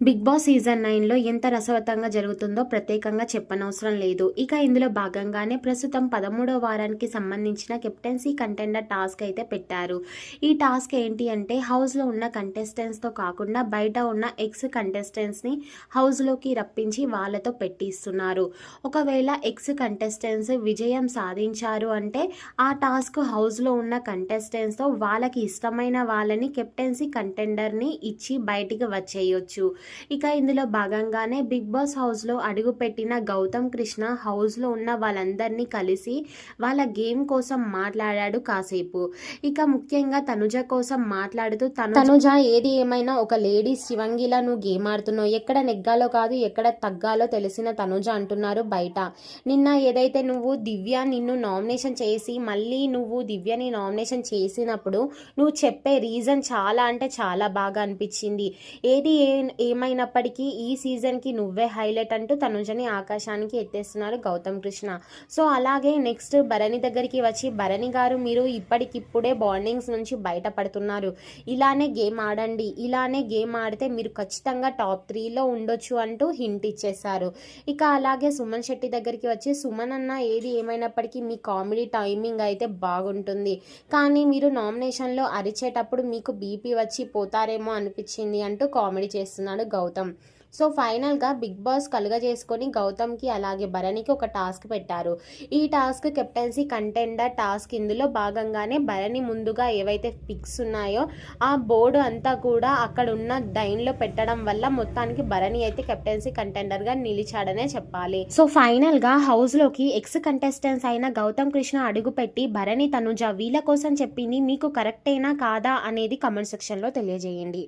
Big boss season నైన్లో ఎంత రసవతంగా జరుగుతుందో ప్రత్యేకంగా చెప్పనవసరం లేదు. ఇక ఇందులో భాగంగానే ప్రస్తుతం పదమూడో వారానికి సంబంధించిన కెప్టెన్సీ కంటెండర్ టాస్క్ అయితే పెట్టారు. ఈ టాస్క్ ఏంటి అంటే హౌస్లో ఉన్న కంటెస్టెంట్స్తో కాకుండా బయట ఉన్న ఎక్స్ కంటెస్టెంట్స్ని హౌస్లోకి రప్పించి వాళ్ళతో పెట్టిస్తున్నారు. ఒకవేళ ఎక్స్ కంటెస్టెంట్స్ విజయం సాధించారు అంటే ఆ టాస్క్ హౌస్లో ఉన్న కంటెస్టెంట్స్తో వాళ్ళకి ఇష్టమైన వాళ్ళని కెప్టెన్సీ కంటెండర్ని ఇచ్చి బయటికి వచ్చేయొచ్చు. ఇక ఇందులో భాగంగానే బిగ్ బాస్ హౌస్లో అడుగుపెట్టిన గౌతమ్ కృష్ణ హౌస్లో ఉన్న వాళ్ళందరినీ కలిసి వాళ్ళ గేమ్ కోసం మాట్లాడాడు కాసేపు. ఇక ముఖ్యంగా తనుజ కోసం మాట్లాడుతూ తను తనుజ ఏది ఏమైనా ఒక లేడీ శివంగిలా నువ్వు గేమ్ ఆడుతున్నావు ఎక్కడ నెగ్గాలో కాదు ఎక్కడ తగ్గాలో తెలిసిన తనుజ అంటున్నారు బయట. నిన్న ఏదైతే నువ్వు దివ్య నిన్ను నామినేషన్ చేసి మళ్ళీ నువ్వు దివ్యని నామినేషన్ చేసినప్పుడు నువ్వు చెప్పే రీజన్ చాలా అంటే చాలా బాగా అనిపించింది. ఏది ఏ ఏమైనప్పటికీ ఈ సీజన్కి నువ్వే హైలైట్ అంటూ తనుజని ఆకాశానికి ఎత్తేస్తున్నారు గౌతమ్ కృష్ణ. సో అలాగే నెక్స్ట్ భరణి దగ్గరికి వచ్చి భరణి గారు మీరు ఇప్పటికిప్పుడే బాండింగ్స్ నుంచి బయటపడుతున్నారు. ఇలానే గేమ్ ఆడండి ఇలానే గేమ్ ఆడితే మీరు ఖచ్చితంగా టాప్ త్రీలో ఉండొచ్చు అంటూ హింట్ ఇచ్చేశారు. ఇక అలాగే సుమన్ శెట్టి దగ్గరికి వచ్చి సుమన్ అన్న ఏది ఏమైనప్పటికీ మీ కామెడీ టైమింగ్ అయితే బాగుంటుంది. కానీ మీరు నామినేషన్లో అరిచేటప్పుడు మీకు బీపీ వచ్చి పోతారేమో అనిపించింది అంటూ కామెడీ చేస్తున్నాడు గౌతమ్. సో ఫైనల్గా బిగ్ బాస్ కలుగజేసుకొని గౌతమ్కి అలాగే భరణికి ఒక టాస్క్ పెట్టారు. ఈ టాస్క్ కెప్టెన్సీ కంటెండర్ టాస్క్ ఇందులో భాగంగానే భరణి ముందుగా ఏవైతే పిక్స్ ఉన్నాయో ఆ బోర్డు అంతా కూడా అక్కడ ఉన్న డైన్లో పెట్టడం వల్ల మొత్తానికి భరణి అయితే కెప్టెన్సీ కంటెండర్గా నిలిచాడనే చెప్పాలి. సో ఫైనల్గా హౌస్లోకి ఎక్స్ కంటెస్టెంట్స్ అయిన గౌతమ్ కృష్ణ అడుగుపెట్టి భరణి తనుజ వీళ్ళ కోసం చెప్పింది మీకు కరెక్టేనా కాదా? అనేది కమెంట్ సెక్షన్లో తెలియజేయండి.